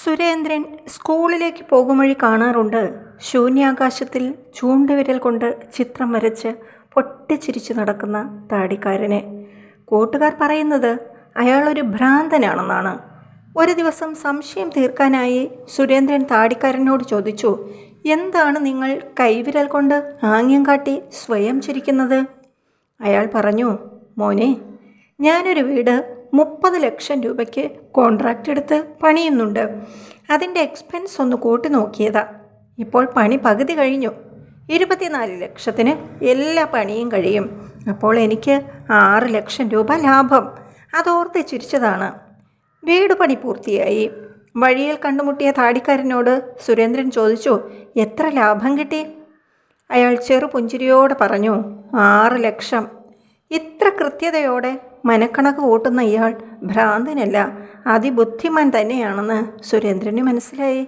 സുരേന്ദ്രൻ സ്കൂളിലേക്ക് പോകും വഴി കാണാറുണ്ട്. ശൂന്യാകാശത്തിൽ ചൂണ്ടുവിരൽ കൊണ്ട് ചിത്രം വരച്ച് പൊട്ടിച്ചിരിച്ചു നടക്കുന്ന താടിക്കാരനെ. കൂട്ടുകാർ പറയുന്നത് അയാളൊരു ഭ്രാന്തനാണെന്നാണ്. ഒരു ദിവസം സംശയം തീർക്കാനായി സുരേന്ദ്രൻ താടിക്കാരനോട് ചോദിച്ചു എന്താണ് നിങ്ങൾ കൈവിരൽ കൊണ്ട് ആംഗ്യം കാട്ടി സ്വയം ചിരിക്കുന്നത്? അയാൾ പറഞ്ഞു മോനെ ഞാനൊരു വീട് മുപ്പത് ലക്ഷം രൂപയ്ക്ക് കോൺട്രാക്റ്റ് എടുത്ത് പണിയുന്നുണ്ട്. അതിന്റെ എക്സ്പെൻസ് ഒന്ന് കൂട്ടി നോക്കിയതാ. ഇപ്പോൾ പണി പകുതി കഴിഞ്ഞു. ഇരുപത്തിനാല് ലക്ഷത്തിന് എല്ലാ പണിയും കഴിയും. അപ്പോൾ എനിക്ക് ആറ് ലക്ഷം രൂപ ലാഭം. അതോർത്ത് ചിരിച്ചതാണ്. വീട് പണി പൂർത്തിയായി. വഴിയിൽ കണ്ടുമുട്ടിയ താടിക്കാരനോട് സുരേന്ദ്രൻ ചോദിച്ചു എത്ര ലാഭം കിട്ടി? അയാൾ ചെറുപുഞ്ചിരിയോടെ പറഞ്ഞു ആറ് ലക്ഷം. ഇത്ര കൃത്യതയോടെ മനക്കണക്ക് കൂട്ടുന്ന ഇയാൾ ഭ്രാന്തനല്ല അതിബുദ്ധിമാൻ തന്നെയാണെന്ന് സുരേന്ദ്രന് മനസ്സിലായി.